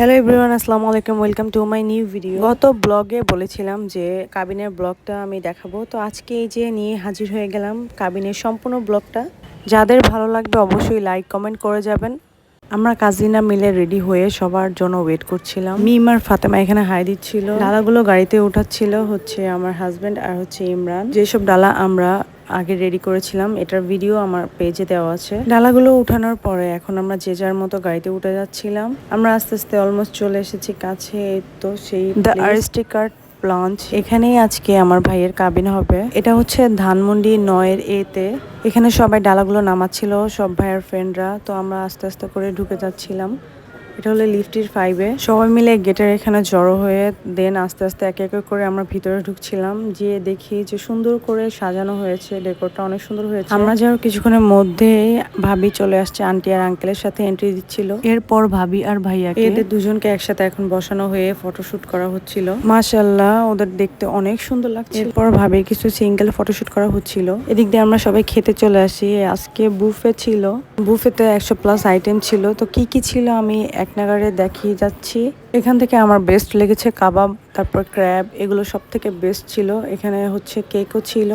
Hello everyone আসসালামু আলাইকুম welcome to my new video গত ব্লগে বলেছিলাম যে কাবিনের ব্লগটা আমি দেখাবো। তো আজকে এই যে নিয়ে হাজির হয়ে গেলাম কাবিনের সম্পূর্ণ ব্লগটা যাদের ভালো লাগবে অবশ্যই লাইক কমেন্ট করে যাবেন। আমরা কাজিনা মিলে রেডি হয়ে সবার জন্য ওয়েট করছিলাম। মিম আর ফাতেমা এখানে হাই দিচ্ছিল। ডালাগুলো গাড়িতে উঠাচ্ছিল হচ্ছে আমার হাজবেন্ড আর হচ্ছে ইমরান। যেসব ডালা আমরা আগে রেডি করেছিলাম। এটার ভিডিও আমার পেজে দেওয়া আছে। ডালাগুলো উঠানোর পরে এখন আমরা যে যার মতো গাড়িতে উঠে যাচ্ছিলাম। আমরা আস্তে আস্তে অলমোস্ট চলে এসেছি কাছে তো সেই দ্য আরিস্টিকার্ট লঞ্চ এখানেই আজকে আমার ভাইয়ের কাবিন হবে। এটা হচ্ছে ধানমন্ডি নয়ের এতে এখানে সবাই ডালাগুলো নামাচ্ছিল সব ভাইয়ের ফ্রেন্ডরা তো আমরা আস্তে আস্তে করে ঢুকে যাচ্ছিলাম। এটা হলো লিফটির ফাইভে সবাই মিলে গেটের এখানে জড়ো হয়ে দেন আস্তে আস্তে এক এক করে আমরা ভিতরে ঢুকছিলাম। যে দেখি যে সুন্দর করে সাজানো হয়েছে ডেকোরটা অনেক সুন্দর হয়েছে। আমরা যাওয়ার কিছুক্ষণের মধ্যেই ভাবি চলে আসছে আন্টি আর আঙ্কেলের সাথে এন্ট্রি দিচ্ছিল। এরপর ভাবি আর ভাইয়াকে। এদের দুজনকে একসাথে এখন বসানো হয়ে ফটোশুট করা হচ্ছিল। মাশাল্লাহ ওদের দেখতে অনেক সুন্দর লাগছে। এরপর ভাবি কিছু সিঙ্গেল ফটোশুট করা হচ্ছিল। এদিক দিয়ে আমরা সবাই খেতে চলে আসি। আজকে বুফে ছিল। বুফেতে একশো প্লাস আইটেম ছিল। তো কি কি ছিল আমি এক নাগারে দেখিয়ে যাচ্ছি। এখান থেকে আমার বেস্ট লেগেছে কাবাব, তারপর ক্র্যাব এগুলো সব থেকে বেস্ট ছিল। এখানে হচ্ছে কেকও ছিল।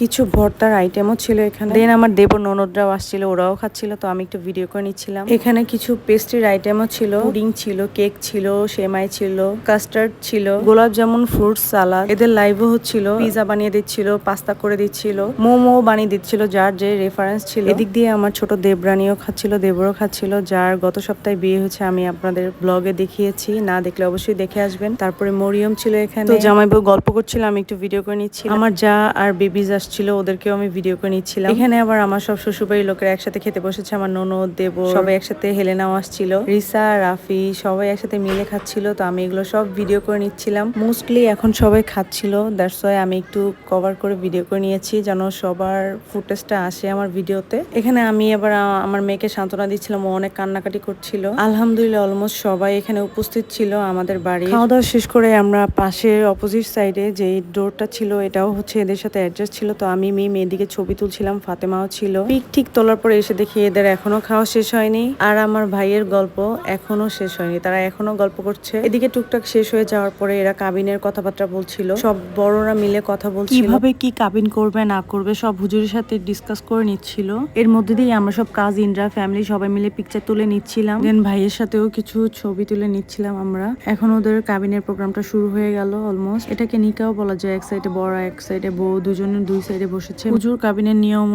কিছু ভর্তার আইটেমও ছিল এখানে। দেন আমার দেব ননদরাও আসছিল, ওরাও খাচ্ছিল, তো আমি একটু ভিডিও করে নিচ্ছিলাম। এখানে কিছু পেস্ট্রির আইটেমও ছিল, পুডিং ছিল কেক ছিল, সেমাই ছিল কাস্টার্ড ছিল, গোলাপ জামুন ফ্রুট সালাদ এদের লাইভও হচ্ছিল পিজা বানিয়ে দিচ্ছিল পাস্তা করে দিচ্ছিল মোমো বানিয়ে দিচ্ছিল, যার যে রেফারেন্স ছিল। এদিক দিয়ে আমার ছোট দেবরানিও খাচ্ছিল, দেবরও খাচ্ছিল, যার গত সপ্তাহে বিয়ে হয়েছে, আমি আপনাদের ব্লগে দেখিয়েছি। না দেখলে অবশ্যই দেখে আসবেন। তারপরে মরিয়ম ছিল এখানে। তো জামাইবু গল্প করছিল, আমি একটু ভিডিও করে নিচ্ছি আমার যা আর বেবিজ আসছিল, ওদেরকেও আমি ভিডিও করে নিচ্ছিলাম। এখানে আবার আমার সব শ্বশুরবাড়ির লোকেরা একসাথে খেতে বসেছে, আমার ননদ দেব সবাই একসাথে হেলেনাও আসছিল। রিসা, রাফি সবাই একসাথে মিলে খাচ্ছিল, তো আমি এগুলো সব ভিডিও করে নিচ্ছিলাম। মোস্টলি এখন সবাই খাচ্ছিল দ্যাটস ওয়াই আমি একটু কভার করে ভিডিও করে নিয়েছি, যেন সবার ফুটেজটা আসে আমার ভিডিওতে এখানে আমি আবার আমার মেয়েকে সান্ত্বনা দিচ্ছিলাম, ও অনেক কান্নাকাটি করছিল। আলহামদুলিল্লাহ অলমোস্ট সবাই এখানে উপস্থিত ছিল আমাদের বাড়ি খাওয়া দাওয়া শেষ করে আমরা পাশের অপোজিট সাইডে যে ডোরটা ছিল, এটাও হচ্ছে এদের সাথে অ্যাডজাস্ট ছিল তো আমি মেয়ে মেয়েদিকে ছবি তুলছিলাম, ফাতেমাও ছিল। পিক ঠিক তোলার পরে এসে দেখি এদের এখনও খাওয়া শেষ হয়নি। আর আমার ভাইয়ের গল্প এখনও শেষ হয়নি, তারা এখনও গল্প করছে। এদিকে টুকটাক শেষ হয়ে যাওয়ার পরে এরা কাবিনের কথাবার্তা বলছিল। সব বড়রা মিলে কথা বলছিল। কীভাবে কি কাবিন করবে, না করবে, সব হুজুরের সাথে ডিসকাস করে নিচ্ছিল। এর মধ্যে দিয়ে আমরা সব কাজিনরা ফ্যামিলি সবাই মিলে পিকচার তুলে নিচ্ছিলাম। দেন ভাইয়ের সাথেও কিছু ছবি তুলে নিচ্ছিলাম আমরা। এখন ওদের কাবিনের প্রোগ্রামটা শুরু হয়ে গেল অলমোস্ট এটাকে নিকাও বলা যায়, এক সাইডে বড়, এক সাইডে বউ দুজনের দুই সাইডে বসেছে। পুজোর কাবিনের নিয়ম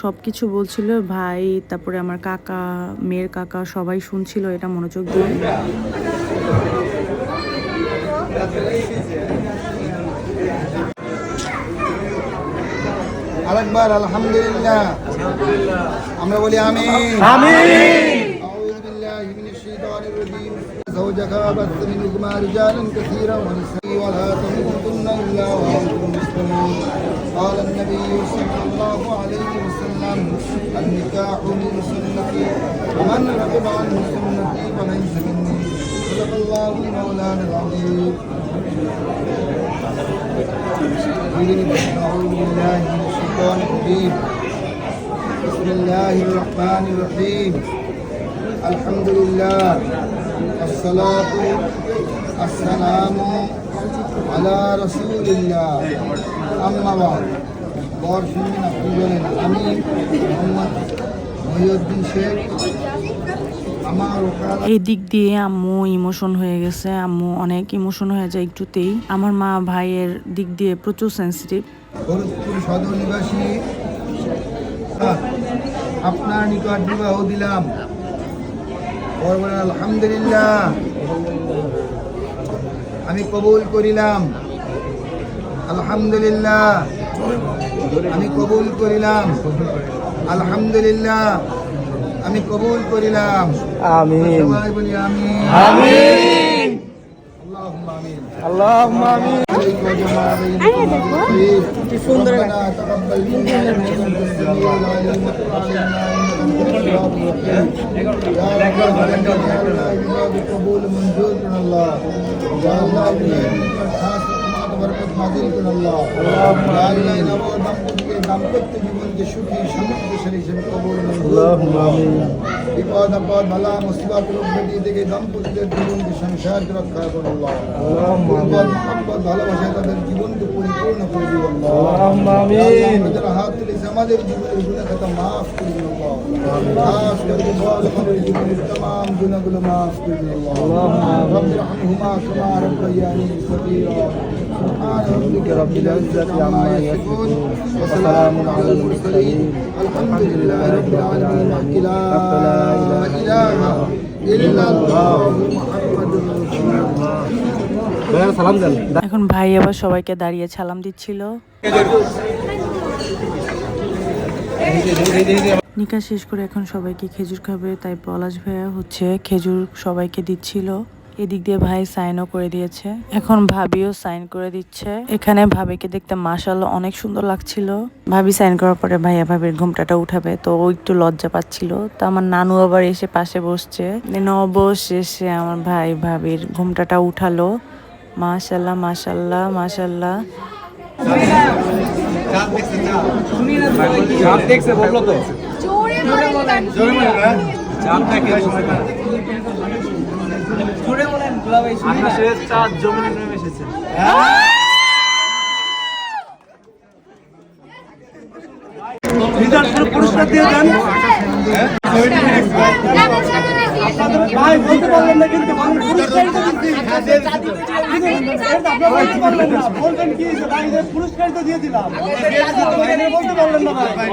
সব কিছু বলছিল ভাই তারপরে আমার কাকা মেয়ের কাকা সবাই শুনছিল এটা মনোযোগ দিয়ে। আরেকবার আলহামদুলিল্লাহ। আমরা বলি আমি আমি زوجك بث منكما رجالا كثيرا ونساء ولا تموتن إلا وأنتم مسلمون. قال النبي صلى الله عليه وسلم النكاح من سنتي ومن رغب عن سنتي فليس مني. صدق الله مولانا العظيم. بسم الله الرحمن الرحيم. এই দিক দিয়ে আম্মু ইমোশন হয়ে গেছে। আম্মু অনেক ইমোশন হয়ে যায় একটুতেই। আমার মা ভাইয়ের দিক দিয়ে প্রচুর সেন্সিটিভ আপনার নিকট বিবাহ দিলাম। বলবেন আলহামদুলিল্লাহ। আমি কবুল করিলাম। আলহামদুলিল্লাহ। আমি কবুল করিলাম। আলহামদুলিল্লাহ। আমি কবুল করিলাম। আমিন। আমি আমিন। আমিন আল্লাহুম্মা আমিন আল্লাহুম্মা আমিন কি সুন্দর تقبل منا انك انت السميع العليم وتب علينا انك انت التواب الرحيم يا رب العالمين يا الله بقبول منجود من الله يا الله খাস রহমত বরকত নাজিল করুন আল্লাহ يا الله নব দম্পতিকে দাম্পত্য জীবনকে সুখী সমৃদ্ধশালী হিসেবে কবুল মঞ্জুর আল্লাহুম্মা আমিন বিপদ আপদ বালা মুসিবত রোগ ব্যাধি থেকে দম্পতিদের জীবনকে সংসারকে রক্ষা করো মহাব্বত ভালোবাসা তাদের জীবনকে পরিপূর্ণ করে দিবেন তাদের হাত তুলে আমাদের জীবনের গুণা কথা মাফ করে দিন খাস জীবনের তমাম গুণাগুলো মাফ করে দিন রব্বি রহমহুমা কামা রব্বায়ানি সগীরা। ربك رب العزة عما يصفون وسلام على المرسلين الحمد لله رب العالمين لا إله إلا الله محمد رسول الله সালাম দেন এখন ভাই আবার সবাইকে দাঁড়িয়ে সালাম দিচ্ছিল নিকা শেষ করে এখন সবাইকে খেজুর খাবে তাই পলাশ ভাইয়া হচ্ছে খেজুর সবাইকে দিচ্ছিল এদিক দিয়ে ভাই সাইনও করে দিয়েছে। এখন ভাবিও সাইন করে দিচ্ছে। এখানে ভাবিকে দেখতে মাসাল অনেক সুন্দর লাগছিল। ভাবি সাইন করার পরে ভাইয়া ভাবির ঘুমটাটা উঠাবে তো ও একটু লজ্জা পাচ্ছিল। তো আমার নানু আবার এসে পাশে বসছে। অবশেষে আমার ভাই ভাবির ঘুমটাটা উঠালো। মাশাল্লাহ মাশাল্লাহ মাশাল্লাহ চাপ দেখছে বলল তো। জোরে বলেন দেখে আকাশের চাঁদ জমিনে নেমে এসেছে পুরস্কার দিয়ে দেন। ভাই বলতে পারলেন না কিন্তু বলবেন কি ভাই পুরস্কার তো দিয়ে দিলাম। বলতে পারলেন না ভাই।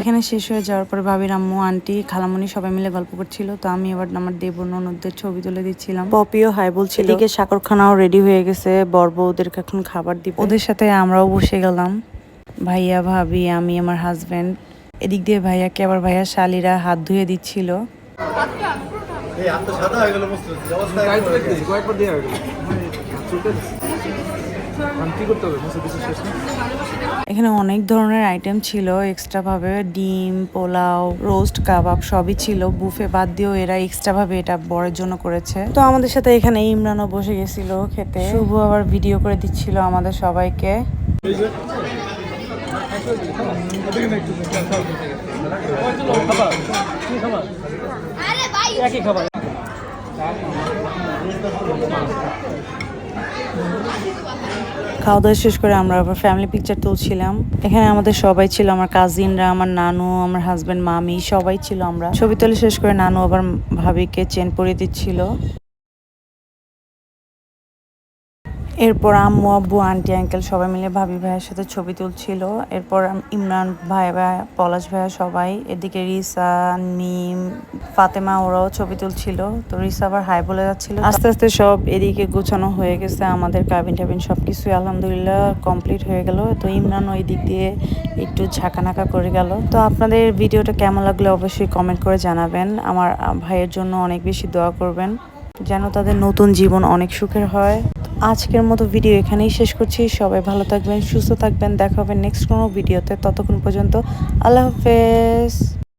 এখানে শেষ হয়ে যাওয়ার পরে ভাবির আম্মু আন্টি খালামণি সবাই মিলে গল্প করছিল। তো আমি এবার আমার দেব ননদদের ছবি তুলে দিচ্ছিলাম। পপিও হাই বলছিল এদিকে সাকরখানাও রেডি হয়ে গেছে। বর বউদেরকে এখন খাবার দিব। ওদের সাথে আমরাও বসে গেলাম। ভাইয়া ভাবি আমি আমার হাজব্যান্ড এদিক দিয়ে ভাইয়াকে আবার ভাইয়া শালিরা হাত ধুয়ে দিচ্ছিল। এখানে অনেক ধরনের আইটেম ছিল এক্সট্রা ভাবে ডিম পোলাও রোস্ট কাবাব সবই ছিল। বুফে বাদ দিয়েও এরা এক্সট্রা ভাবে এটা বরের জন্য করেছে। তো আমাদের সাথে এখানে ইমরানও বসে গেছিল খেতে। শুভ আবার ভিডিও করে দিচ্ছিল আমাদের সবাইকে। খাওয়া দাওয়া শেষ করে আমরা আবার ফ্যামিলি পিকচার তুলছিলাম। এখানে আমাদের সবাই ছিল, আমার কাজিনরা আমার নানু, আমার হাজবেন্ড মামি, সবাই ছিল আমরা। ছবি তুলে শেষ করে নানু আবার ভাবিকে চেন পরিয়ে দিচ্ছিল। এরপর আম্মু, আব্বু, আন্টি, আঙ্কেল সবাই মিলে ভাবি ভাইয়ের সাথে ছবি তুলছিল। এরপর ইমরান ভাই ভাই, পলাশ ভাইয়া সবাই। এদিকে রিসা মিম ফাতেমা ওরাও ছবি তুলছিল। তো রিসা আবার হাই বলে যাচ্ছিল। আস্তে আস্তে সব এদিকে গোছানো হয়ে গেছে, আমাদের কাবিন টাবিন সব কিছুই আলহামদুলিল্লাহ কমপ্লিট হয়ে গেল। তো ইমরান ওই দিক দিয়ে একটু ঝাঁকানাকা করে গেল। তো আপনাদের ভিডিওটা কেমন লাগলে অবশ্যই কমেন্ট করে জানাবেন। আমার ভাইয়ের জন্য অনেক বেশি দোয়া করবেন। যেন তাদের নতুন জীবন অনেক সুখের হয়। আজকের মতো ভিডিও এখানেই শেষ করছি। সবাই ভালো থাকবেন, সুস্থ থাকবেন। দেখা হবে নেক্সট কোনো ভিডিওতে ততক্ষণ পর্যন্ত আল্লাহ হাফেজ।